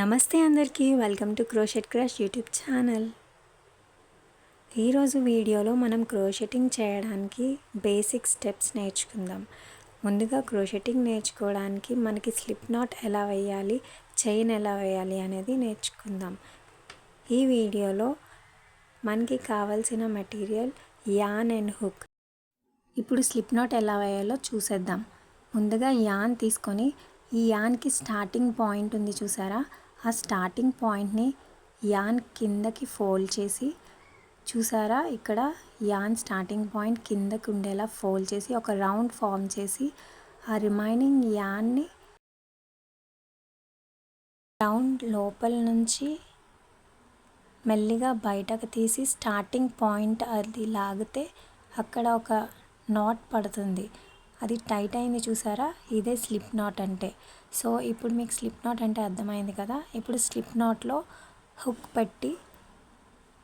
నమస్తే అందరికీ welcome to crochet crash YouTube channel ఈరోజు వీడియోలో మనం క్రోషెటింగ్ చేయడానికి బేసిక్ స్టెప్స్ నేర్చుకుందాం. ముందుగా క్రోషెటింగ్ నేర్చుకోవడానికి మనకి స్లిప్ నాట్ ఎలా వేయాలి చైన్ ఎలా వేయాలి అనేది నేర్చుకుందాం. ఈ వీడియోలో మనకి కావాల్సిన మెటీరియల్ యాన్ అండ్ హుక్ ఇప్పుడు స్లిప్ నాట్ ఎలా వేయాలో చూసేద్దాం. ముందుగా యాన్ తీసుకొని ఈ యాన్కి స్టార్టింగ్ పాయింట్ ఉంది చూసారా? ఆ స్టార్టింగ్ పాయింట్ని యాన్ కిందకి ఫోల్డ్ చేసి చూసారా? ఇక్కడ యాన్ స్టార్టింగ్ పాయింట్ కిందకి ఉండేలా ఫోల్డ్ చేసి ఒక రౌండ్ ఫామ్ చేసి ఆ రిమైనింగ్ యాన్ని రౌండ్ లోపల నుంచి మెల్లిగా బయటకు తీసి స్టార్టింగ్ పాయింట్ అది లాగితే అక్కడ ఒక నాట్ పడుతుంది. అది టైట్ అయింది చూసారా? ఇదే స్లిప్ నాట్ అంటే. సో ఇప్పుడు మీకు స్లిప్ నాట్ అంటే అర్థమైంది కదా? ఇప్పుడు స్లిప్ నాట్లో హుక్ పెట్టి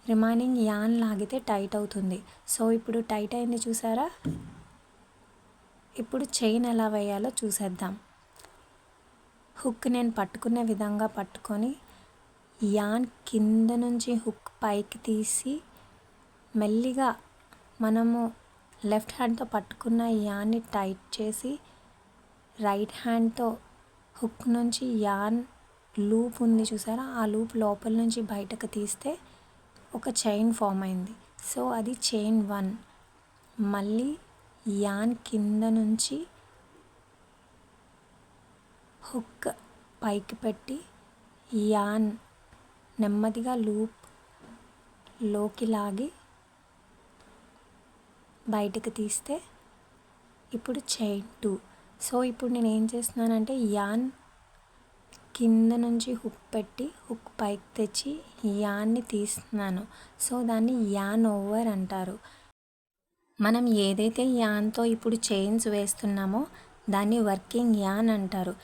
రిమైనింగ్ యాన్ లాగితే టైట్ అవుతుంది. సో ఇప్పుడు టైట్ అయింది చూసారా? ఇప్పుడు చైన్ ఎలా వేయాలో చూసేద్దాం. హుక్ నేను పట్టుకునే విధంగా పట్టుకొని యాన్ కింద నుంచి హుక్ పైకి తీసి మెల్లిగా మనము లెఫ్ట్ హ్యాండ్తో పట్టుకున్న యాన్ని టైట్ చేసి రైట్ హ్యాండ్తో హుక్ నుంచి యాన్ లూప్ ఉంది చూసారా? ఆ లూప్ లోపల నుంచి బయటకు తీస్తే ఒక చైన్ ఫామ్ అయింది. సో అది చైన్ వన్. మళ్ళీ యాన్ కింద నుంచి హుక్ పైకి పెట్టి యాన్ నెమ్మదిగా లూప్లోకి లాగి బయటకు తీస్తే ఇప్పుడు చైన్ టూ సో ఇప్పుడు నేను ఏం చేస్తున్నానంటే యాన్ కింద నుంచి హుక్ పెట్టి హుక్ పైకి తెచ్చి యాన్ని తీస్తున్నాను. సో దాన్ని యాన్ ఓవర్ అంటారు. మనం ఏదైతే యాన్తో ఇప్పుడు చైన్స్ వేస్తున్నామో దాన్ని వర్కింగ్ యాన్ అంటారు.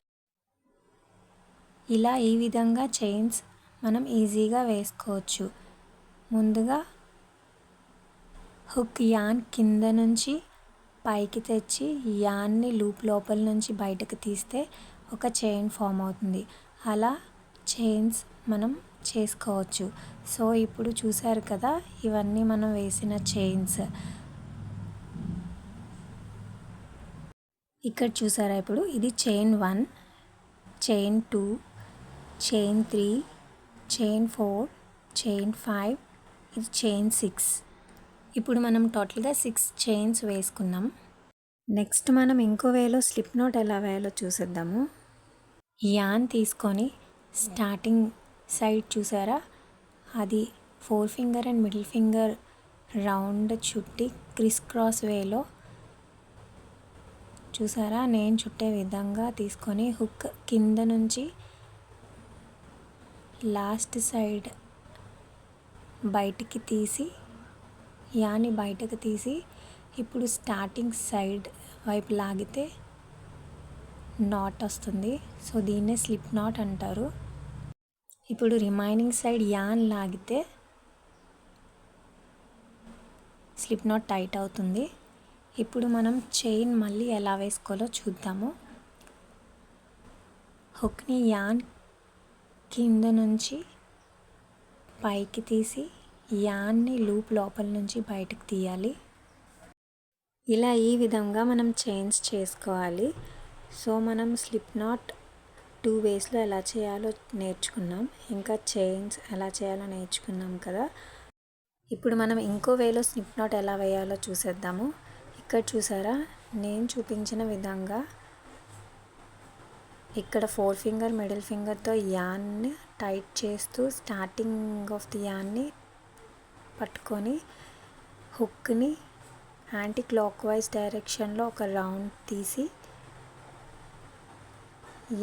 ఇలా ఈ విధంగా చైన్స్ మనం ఈజీగా వేసుకోవచ్చు. ముందుగా హుక్ యాన్ కింద నుంచి పైకి తెచ్చి యాన్ని లూప్ లోపల నుంచి బయటకు తీస్తే ఒక చైన్ ఫామ్ అవుతుంది. అలా చైన్స్ మనం చేసుకోవచ్చు. సో ఇప్పుడు చూసారు కదా ఇవన్నీ మనం వేసిన చైన్స్. ఇక్కడ చూసారా ఇప్పుడు? ఇది chain one chain two chain three chain four chain five ఇది చైన్ సిక్స్. ఇప్పుడు మనం టోటల్గా సిక్స్ చైన్స్ వేసుకున్నాం నెక్స్ట్ మనం ఇంకో వేలో స్లిప్ నోట్ ఎలా వేయాలో చూసేద్దాము. యాన్ తీసుకొని స్టార్టింగ్ సైడ్ చూసారా? అది four finger and middle finger round చుట్టి క్రిస్ క్రాస్ వేలో చూసారా? నేను చుట్టే విధంగా తీసుకొని హుక్ కింద నుంచి లాస్ట్ సైడ్ బయటికి తీసి యాని బయటకు తీసి ఇప్పుడు స్టార్టింగ్ సైడ్ వైపు లాగితే నాట్ వస్తుంది. సో దీన్నే స్లిప్ నాట్ అంటారు. ఇప్పుడు రిమైనింగ్ సైడ్ యాన్ లాగితే స్లిప్ నాట్ టైట్ అవుతుంది. ఇప్పుడు మనం చైన్ మళ్ళీ ఎలా వేసుకోవాలో చూద్దాము. హుక్ని యాన్ కింద నుంచి పైకి తీసి యాన్ని లూప్ లోపల నుంచి బయటకు తీయాలి. ఇలా ఈ విధంగా మనం చైన్స్ చేసుకోవాలి. సో మనం స్లిప్ నాట్ టూ వేస్లో ఎలా చేయాలో నేర్చుకున్నాం. ఇంకా చైన్స్ ఎలా చేయాలో నేర్చుకున్నాం కదా. ఇప్పుడు మనం ఇంకో వేలో స్లిప్ నాట్ ఎలా వేయాలో చూసేద్దాము. ఇక్కడ చూసారా? నేను చూపించిన విధంగా ఇక్కడ ఫోర్ ఫింగర్ మిడిల్ ఫింగర్తో యాన్ని టైట్ చేస్తూ స్టార్టింగ్ ఆఫ్ ది యాన్ని పట్టుకొని హుక్ని యాంటీ క్లాక్ వైజ్ డైరెక్షన్లో ఒక రౌండ్ తీసి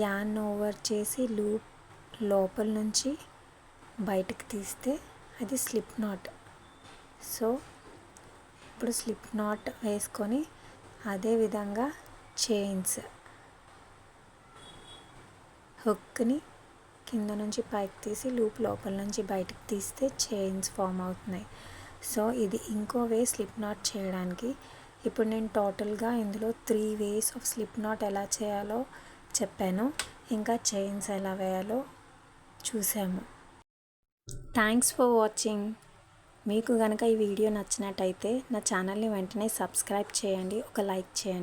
యాన్ ఓవర్ చేసి లూప్ లోపల నుంచి బయటకు తీస్తే అది స్లిప్ నాట్. సో ఇప్పుడు స్లిప్ నాట్ వేసుకొని అదే విధంగా చైన్స్. హుక్ని కింద నుంచి పైకి తీసి లూప్ లోపల నుంచి బయటకు తీస్తే చైన్స్ ఫామ్ అవుతున్నాయి. సో ఇది ఇంకో వే స్లిప్ నాట్ చేయడానికి. ఇప్పుడు నేను టోటల్గా ఇందులో three ways of slip knot ఎలా చేయాలో చెప్పాను. ఇంకా చైన్స్ ఎలా వేయాలో చూసాము. Thanks for watching. మీకు కనుక ఈ వీడియో నచ్చినట్టయితే నా ఛానల్ని వెంటనే సబ్స్క్రైబ్ చేయండి. ఒక లైక్ చేయండి.